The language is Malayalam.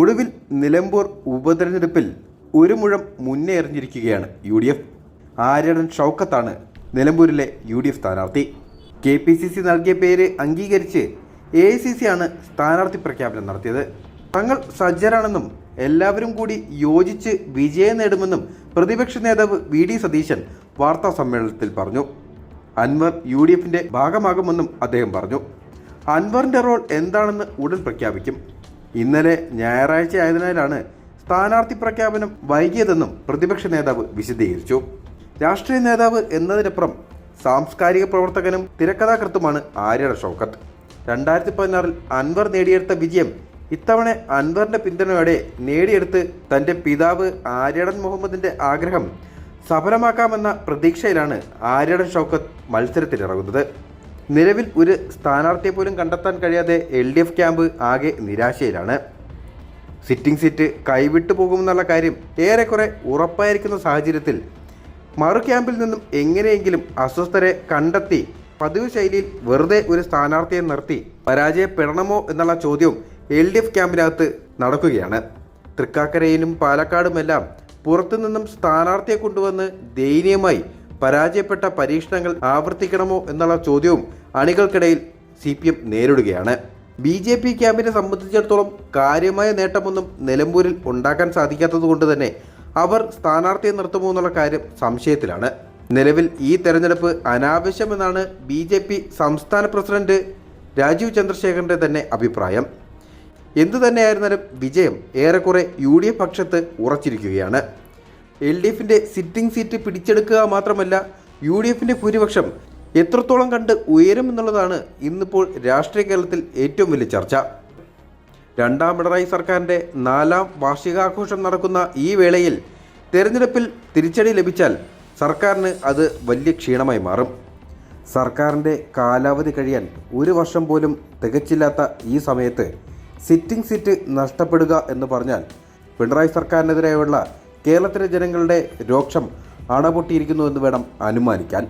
ഒടുവിൽ നിലമ്പൂർ ഉപതെരഞ്ഞെടുപ്പിൽ ഒരു മുഴം മുന്നേ എറിഞ്ഞിരിക്കുകയാണ് യു ഡി എഫ്. ആര്യടൻ ഷൗക്കത്താണ് നിലമ്പൂരിലെ യു ഡി എഫ് സ്ഥാനാർത്ഥി. കെ പി സി സി നൽകിയ പേര് അംഗീകരിച്ച് എ സി സി ആണ് സ്ഥാനാർത്ഥി പ്രഖ്യാപനം നടത്തിയത്. തങ്ങൾ സജ്ജരാണെന്നും എല്ലാവരും കൂടി യോജിച്ച് വിജയം നേടുമെന്നും പ്രതിപക്ഷ നേതാവ് വി ഡി സതീശൻ വാർത്താ സമ്മേളനത്തിൽ പറഞ്ഞു. അൻവർ യു ഡി എഫിന്റെ ഭാഗമാകുമെന്നും അദ്ദേഹം പറഞ്ഞു. അൻവറിന്റെ റോൾ എന്താണെന്ന് ഉടൻ പ്രഖ്യാപിക്കും. ഇന്നലെ ഞായറാഴ്ച ആയതിനാലാണ് സ്ഥാനാർത്ഥി പ്രഖ്യാപനം വൈകിയതെന്നും പ്രതിപക്ഷ നേതാവ് വിശദീകരിച്ചു. രാഷ്ട്രീയ നേതാവ് എന്നതിനപ്പുറം സാംസ്കാരിക പ്രവർത്തകനും തിരക്കഥാകൃത്തുമാണ് ആര്യട ഷൗക്കത്ത്. രണ്ടായിരത്തി പതിനാറിൽ അൻവർ നേടിയെടുത്ത വിജയം ഇത്തവണ അൻവറിന്റെ പിന്തുണയോടെ നേടിയെടുത്ത് തന്റെ പിതാവ് ആര്യടൻ മുഹമ്മദിന്റെ ആഗ്രഹം സഫലമാക്കാമെന്ന പ്രതീക്ഷയിലാണ് ആര്യടൻ ഷൗക്കത്ത് മത്സരത്തിലിറങ്ങുന്നത് നിലവിൽ ഒരു സ്ഥാനാർത്ഥിയെ പോലും കണ്ടെത്താൻ കഴിയാതെ എൽ ഡി എഫ് ക്യാമ്പ് ആകെ നിരാശയിലാണ്. സിറ്റിംഗ് സീറ്റ് കൈവിട്ടു പോകുമെന്നുള്ള കാര്യം ഏറെക്കുറെ ഉറപ്പായിരിക്കുന്ന സാഹചര്യത്തിൽ മറു ക്യാമ്പിൽ നിന്നും എങ്ങനെയെങ്കിലും അസ്വസ്ഥരെ കണ്ടെത്തി പതിവ് ശൈലിയിൽ വെറുതെ ഒരു സ്ഥാനാർത്ഥിയെ നിർത്തി പരാജയപ്പെടണമോ എന്നുള്ള ചോദ്യവും എൽ ഡി എഫ് ക്യാമ്പിനകത്ത് നടക്കുകയാണ്. തൃക്കാക്കരയിലും പാലക്കാടുമെല്ലാം പുറത്തുനിന്നും സ്ഥാനാർത്ഥിയെ കൊണ്ടുവന്ന് ദയനീയമായി പരാജയപ്പെട്ട പരീക്ഷണങ്ങൾ ആവർത്തിക്കണമോ എന്നുള്ള ചോദ്യവും അണികൾക്കിടയിൽ സി പി എം നേരിടുകയാണ്. ബി ജെ പി ക്യാമ്പിനെ സംബന്ധിച്ചിടത്തോളം കാര്യമായ നേട്ടമൊന്നും നിലമ്പൂരിൽ ഉണ്ടാക്കാൻ സാധിക്കാത്തതുകൊണ്ട് തന്നെ അവർ സ്ഥാനാർത്ഥിയെ നിർത്തുമോ എന്നുള്ള കാര്യം സംശയത്തിലാണ്. നിലവിൽ ഈ തെരഞ്ഞെടുപ്പ് അനാവശ്യമെന്നാണ് ബി ജെ പി സംസ്ഥാന പ്രസിഡന്റ് രാജീവ് ചന്ദ്രശേഖരന്റെ തന്നെ അഭിപ്രായം. എന്തു തന്നെയായിരുന്നാലും വിജയം ഏറെക്കുറെ യു ഡി എഫ് പക്ഷത്ത് ഉറച്ചിരിക്കുകയാണ്. എൽ ഡി എഫിന്റെ സിറ്റിംഗ് സീറ്റ് പിടിച്ചെടുക്കുക മാത്രമല്ല യു ഡി എഫിന്റെ ഭൂരിപക്ഷം എത്രത്തോളം കണ്ട് ഉയരുമെന്നുള്ളതാണ് ഇന്നിപ്പോൾ രാഷ്ട്രീയ കേരളത്തിൽ ഏറ്റവും വലിയ ചർച്ച. രണ്ടാം പിണറായി സർക്കാരിന്റെ നാലാം വാർഷികാഘോഷം നടക്കുന്ന ഈ വേളയിൽ തിരഞ്ഞെടുപ്പിൽ തിരിച്ചടി ലഭിച്ചാൽ സർക്കാരിന് അത് വലിയ ക്ഷീണമായി മാറും. സർക്കാരിന്റെ കാലാവധി കഴിയാൻ ഒരു വർഷം പോലും തികച്ചില്ലാത്ത ഈ സമയത്ത് സിറ്റിംഗ് സീറ്റ് നഷ്ടപ്പെടുക എന്ന് പറഞ്ഞാൽ പിണറായി സർക്കാരിനെതിരെയുള്ള കേരളത്തിലെ ജനങ്ങളുടെ രോക്ഷം അണപൊട്ടിയിരിക്കുന്നു എന്ന് വേണം അനുമാനിക്കാൻ.